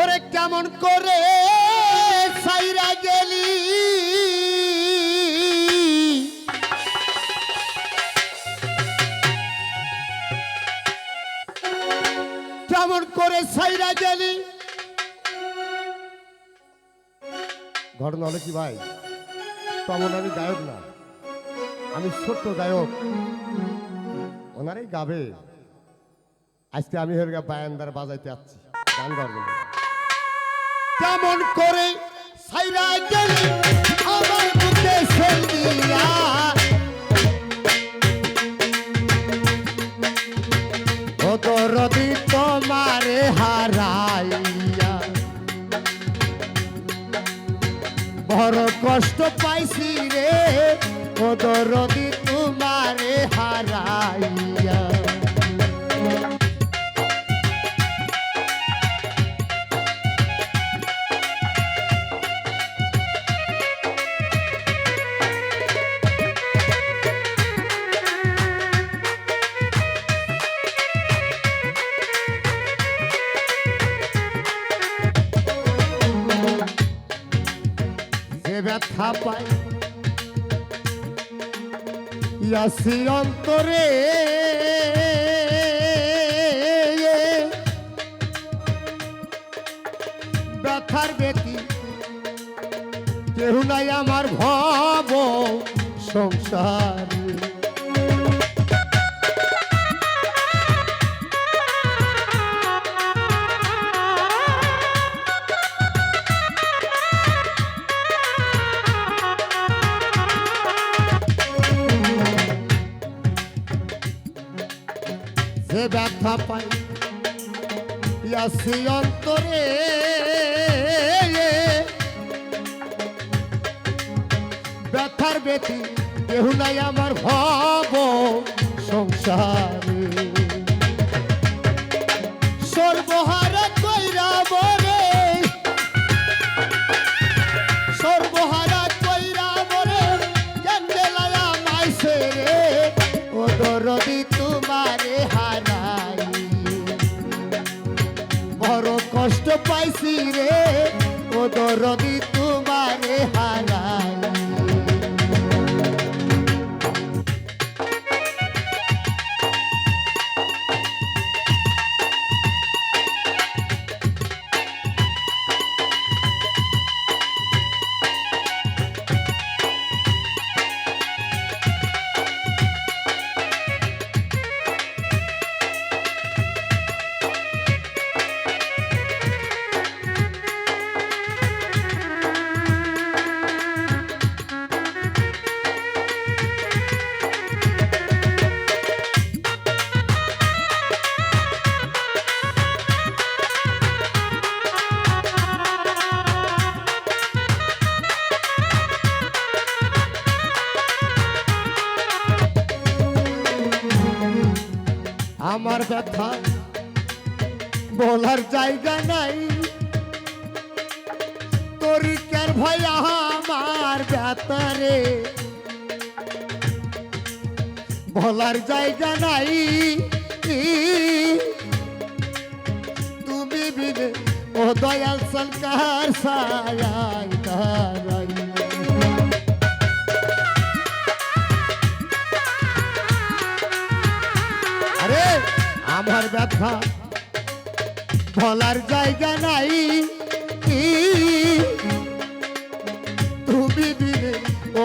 ওরে কেমন করে সাইরা গেলি? কেমন করে সাইরা গেলি? ঘটনা হলো কি ভাই? তেমন আমি গায়ক না। আমি ছোট্ট গায়ক। ওনারাই গাবে। আজকে আমি হের বায়ান্দার বাজাইতে যাচ্ছি গান গাওয়ার কেমন করে সাইরা গেলি আমার বুকে সেলিয়া রবি তোমারে হারাইয়া। বড় কষ্ট পাইছি রে ও রবি তোমারে হারাইয়া। পাই ইয়াসি অন্তরে ব্যথার ব্যতি কেহু নাই আমার ভব সংসার। ব্যথা পাই ইয়াসি অন্তরে ব্যথার ব্যথি কেউ নাই আমার ভব সংসারে। সর্বহারা কইরা বরে পাইছি রে। ও দরদি তোমারে হারাই আমার ব্যথা বলার জায়গা নাই। তরিকার ভয় আমার ব্যথারে বলার জায়গা নাই। তুমি বিনে ও দয়াল সরকার, সায়াই আমার ব্যথা বলার জায়গা নাই তুমি দিলে ও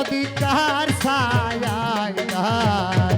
অধিকার ছায়ায় দাঁড়াই।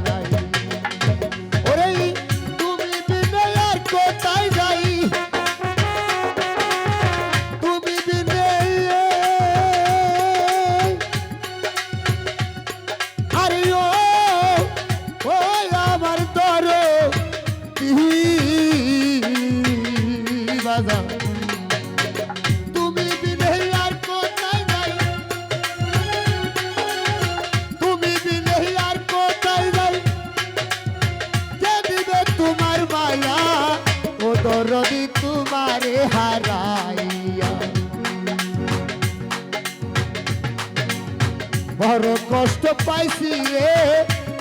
বড় কষ্ট পাইছি রে।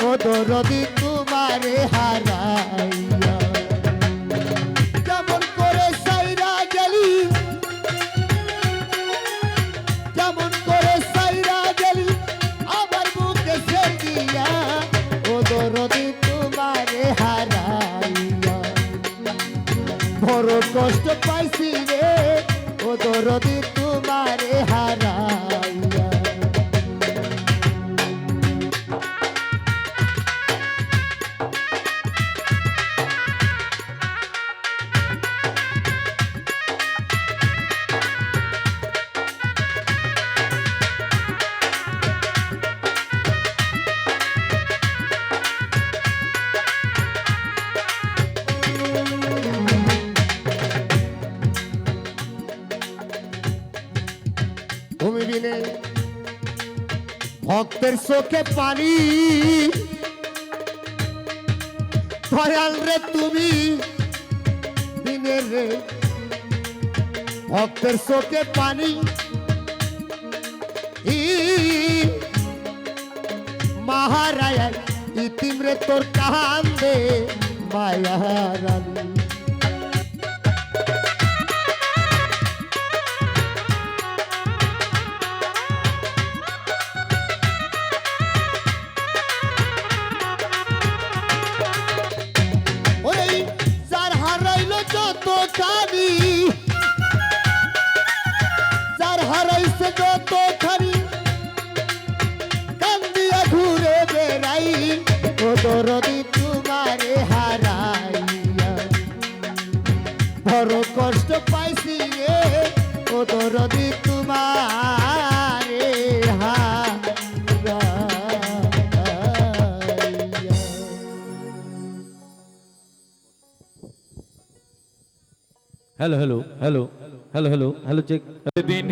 ও দরদি তোমারে হারাইয়া। কেমন করে সাইরা গেলি, যেমন করে সাইরা গেলি, আমার বুকে সে দিয়া ও দরদি তোমারে হারাইয়া। বড় কষ্ট পাইছি রে ও দরদি তোমারে হারাইয়া। ভক্তের চোখে পানি। দয়াল রে তুমি বিনে রে ভক্তের চোখে পানি। মহারায় ইতিমরে তোর কাহান কান্দে Mayarani God hello hello hello hello hello hello check দিন